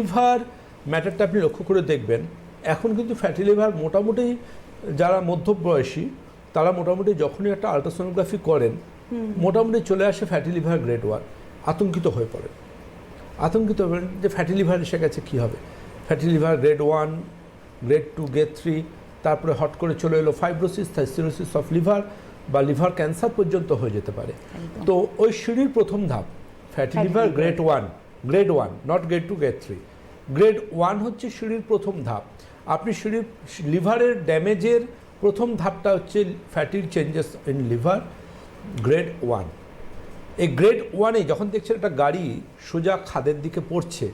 Liver ম্যাটারটা আপনি লক্ষ্য করে দেখবেন এখন কিন্তু ফ্যাটি লিভার মোটামুটি যারা মধ্যবয়সী তারা মোটামুটি যখনই একটা আলট্রাসোনোগ্রাফি করেন মোটামুটি চলে আসে ফ্যাটি লিভার গ্রেড ওয়ান আতঙ্কিত হয়ে পড়ে আতঙ্কিত হবেন যে ফ্যাটি লিভার এসে গেছে কী হবে? Fatty liver grade one grade two grade three তারপরে হট করে চলে এলো ফাইব্রোসিস থাইসিরোসিস অফ লিভার বা লিভার ক্যান্সার পর্যন্ত হয়ে যেতে পারে। তো ওই সিঁড়ির প্রথম ধাপ fatty liver grade one grade one not grade two grade three grade one হচ্ছে সিঁড়ির প্রথম ধাপ। আপনি সিঁড়ির লিভারের ড্যামেজের প্রথম ধাপটা হচ্ছে ফ্যাটির changes in liver grade one এই গ্রেড ওয়ানে যখন দেখছেন একটা গাড়ি সোজা খাদের দিকে পড়ছে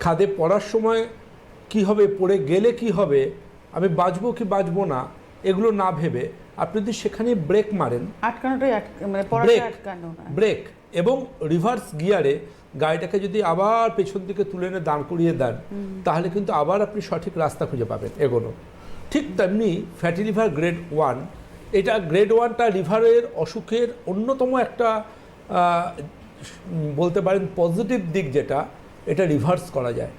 খাদে পড়ার সময় কি হবে পড়ে গেলে কি হবে আমি বাঁচবো কি বাঁচবো না এগুলো না ভেবে আপনি যদি সেখানে ব্রেক মারেন আটকানোটাই মানে ব্রেক। ব্রেক এবং রিভার্স গিয়ারে গাড়িটাকে যদি আবার পেছন দিকে তুলে এনে দাঁড় করিয়ে দেন, তাহলে কিন্তু আবার আপনি সঠিক রাস্তা খুঁজে পাবেন এগোনো। ঠিক তেমনি ফ্যাটি লিভার গ্রেড ওয়ান এটা গ্রেড ওয়ানটা লিভারের অসুখের অন্যতম একটা বলতে পারেন পজিটিভ দিক যেটা, এটা রিভার্স করা যায়।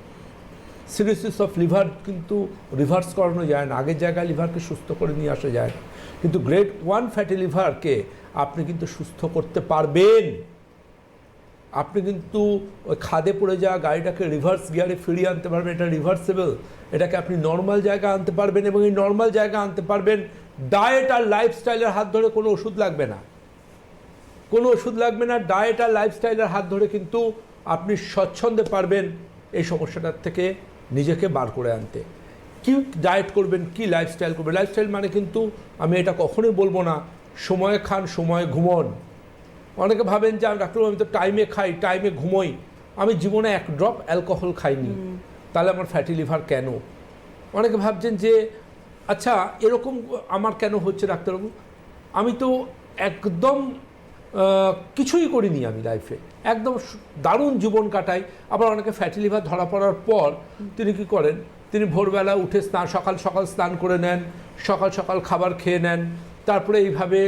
সিরিসিস অফ লিভার কিন্তু রিভার্স করানো যায় না, আগের জায়গায় লিভারকে সুস্থ করে নিয়ে আসা যায় কিন্তু গ্রেড ওয়ান ফ্যাটি লিভারকে আপনি কিন্তু সুস্থ করতে পারবেন। আপনি কিন্তু খাদে পড়ে যাওয়া গাড়িটাকে রিভার্স গিয়ারে ফিরিয়ে আনতে পারবেন, এটা রিভার্সেবল এটাকে আপনি নর্মাল জায়গায় আনতে পারবেন এবং এই নর্মাল জায়গায় আনতে পারবেন ডায়েট আর লাইফস্টাইলের হাত ধরে কোনো ওষুধ লাগবে না। কোনো ওষুধ লাগবে না ডায়েট আর লাইফস্টাইলের হাত ধরে কিন্তু আপনি স্বচ্ছন্দে পারবেন এই সমস্যাটার থেকে নিজেকে বার করে আনতে। কি ডায়েট করবেন, কি লাইফস্টাইল করবেন? লাইফস্টাইল মানে কিন্তু আমি এটা কখনোই বলব না, সময় খান, সময় ঘুমন। অনেকে ভাবেন যে আমি ডাক্তারবাবু আমি তো টাইমে খাই টাইমে ঘুমোই। আমি জীবনে এক ড্রপ অ্যালকোহল খাইনি। তাহলে আমার ফ্যাটি লিভার কেন? অনেকে ভাবছেন যে আচ্ছা এরকম আমার কেন হচ্ছে ডাক্তারবাবু? আমি তো একদম কিছুই করিনি আমি লাইফে একদম দারুণ জীবন কাটাই। আবার অনেকে ফ্যাটি লিভার ধরা পড়ার পর তিনি কি করেন? তিনি ভোরবেলা উঠে স্নান সকাল সকাল স্নান করে নেন সকাল সকাল খাবার খেয়ে নেন। তারপরে এইভাবে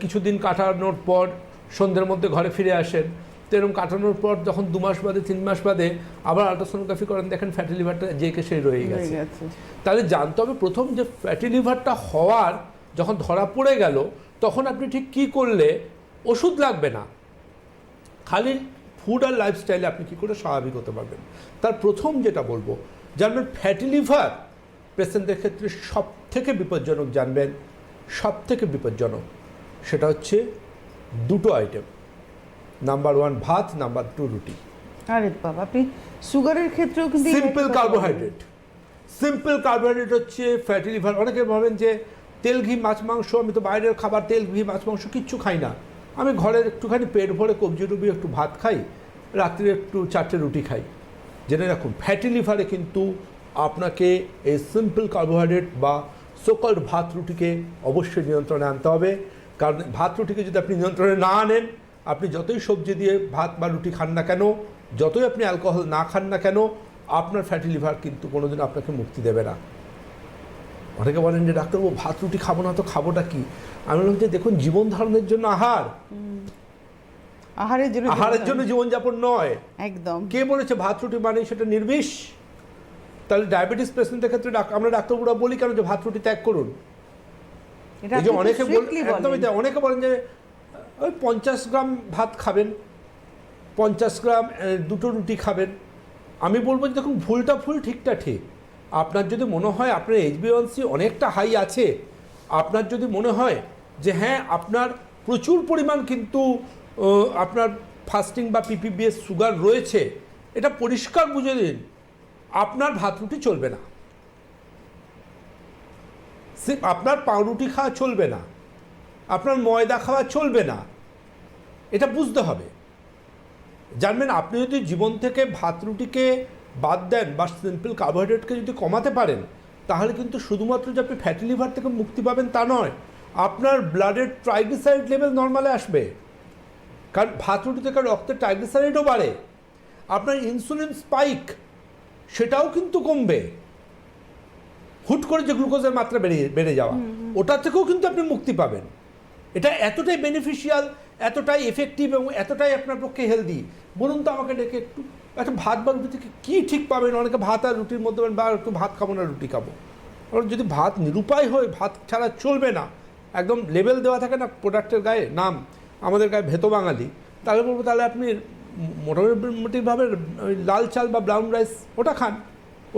কিছুদিন কাটানোর পর সন্ধ্যের মধ্যে ঘরে ফিরে আসেন। তো এরকম কাটানোর পর যখন দু মাস বাদে তিন মাস বাদে আবার আল্ট্রাসোনোগ্রাফি করেন দেখেন ফ্যাটি লিভারটা যে কে সেই রয়ে গেছে। গেছে। তাহলে জানতে হবে প্রথম যে ফ্যাটি লিভারটা হওয়ার যখন ধরা পড়ে গেল তখন আপনি ঠিক কি করলে ওষুধ লাগবে না। খালি ফুড আর লাইফস্টাইলে আপনি কি করে স্বাভাবিক হতে পারবেন। তার প্রথম যেটা বলব জানবেন ফ্যাটি লিভার পেশেন্টদের ক্ষেত্রে সব থেকে বিপজ্জনক জানবেন সব থেকে বিপজ্জনক সেটা হচ্ছে দুটো আইটেম নাম্বার ওয়ান ভাত নাম্বার টু রুটি। আরে বাবা আপনি সুগারের ক্ষেত্রেও কিন্তু সিম্পল কার্বোহাইড্রেট সিম্পল কার্বোহাইড্রেট হচ্ছে ফ্যাটি লিভার অনেকে ভাবেন যে তেল ঘি মাছ মাংস আমি তো বাইরের খাবার তেল ঘি মাছ মাংস কিচ্ছু খাই না। আমি ঘরের একটুখানি পেট ভরে কবজি টুবি একটু ভাত খাই রাত্রে একটু চারটে রুটি খাই। জেনে রাখুন ফ্যাটি লিভারে কিন্তু আপনাকে এই সিম্পল কার্বোহাইড্রেট বা সোকল্ড ভাত রুটিকে অবশ্যই নিয়ন্ত্রণে আনতে হবে। কারণ ভাত রুটিকে যদি আপনি নিয়ন্ত্রণে না আনেন আপনি যতই সবজি দিয়ে ভাত বা রুটি খান না কেন যতই আপনি অ্যালকোহল না খান না কেন আপনার ফ্যাটি লিভার কিন্তু কোনোদিন আপনাকে মুক্তি দেবে না। অনেকে বলেন যে ডাক্তারবাবু ভাত রুটি খাব না তো খাবোটা কি? আমি বললাম যে দেখুন জীবন ধারণের জন্য আহার। আহারের জন্য আহারের জন্য জীবনযাপন নয়। একদম। কে বলেছে ভাত রুটি মানে সেটা নির্বিষ? তাহলে ডায়াবেটিস পেশেন্টের ক্ষেত্রে আমরা ডাক্তারবাবুরা বলি কেন যে ভাত রুটি ত্যাগ করুন। এই যে অনেকে একদমই অনেকে বলেন যে ওই পঞ্চাশ গ্রাম ভাত খাবেন পঞ্চাশ গ্রাম দুটো রুটি খাবেন। আমি বলব যে দেখুন ভুলটা ভুল ঠিকটা ঠিক। আপনার যদি মনে হয় আপনার এইচবিওয়ানসি অনেকটা হাই আছে আপনার যদি মনে হয় যে হ্যাঁ আপনার প্রচুর পরিমাণ কিন্তু আপনার ফাস্টিং বা পিপিবিএস সুগার রয়েছে এটা পরিষ্কার বুঝে দিন। আপনার ভাত রুটি চলবে না। আপনার পাউরুটি খাওয়া চলবে না। আপনার ময়দা খাওয়া চলবে না। এটা বুঝতে হবে। জানবেন, আপনি যদি জীবন থেকে ভাত রুটিকে বাদ দেন বা সিম্পল কার্বোহাইড্রেটকে যদি কমাতে পারেন, তাহলে কিন্তু শুধুমাত্র যে আপনি ফ্যাটি লিভার থেকে মুক্তি পাবেন তা নয়, আপনার ব্লাডের ট্রাইগ্লিসারাইড লেভেল নর্মালে আসবে। কারণ ভাত রুটি থেকে রক্তের ট্রাইগ্লিসারাইডও বাড়ে। আপনার ইনসুলিন স্পাইক সেটাও কিন্তু কমবে। হুট করে যে গ্লুকোজের মাত্রা বেড়ে বেড়ে যাওয়া ওটা থেকেও কিন্তু আপনি মুক্তি পাবেন। এটা এতটাই বেনিফিশিয়াল এতটাই এফেক্টিভ এবং এতটাই আপনার পক্ষে হেলদি বলুন তো আমাকে ডেকে একটু একটা ভাত বা রুটি থেকে কী ঠিক পাবেন? অনেকে ভাত আর রুটির মধ্যে বা একটু ভাত খাব না রুটি খাব। কারণ যদি ভাত নিরুপায় হয় ভাত ছাড়া চলবে না। একদম লেবেল দেওয়া থাকে না প্রোডাক্টের গায়ে নাম। আমাদের গায়ে ভেতো বাঙালি। তাহলে বলব তাহলে আপনি মোটামুটিভাবে ওই লাল চাল বা ব্রাউন রাইস ওটা খান।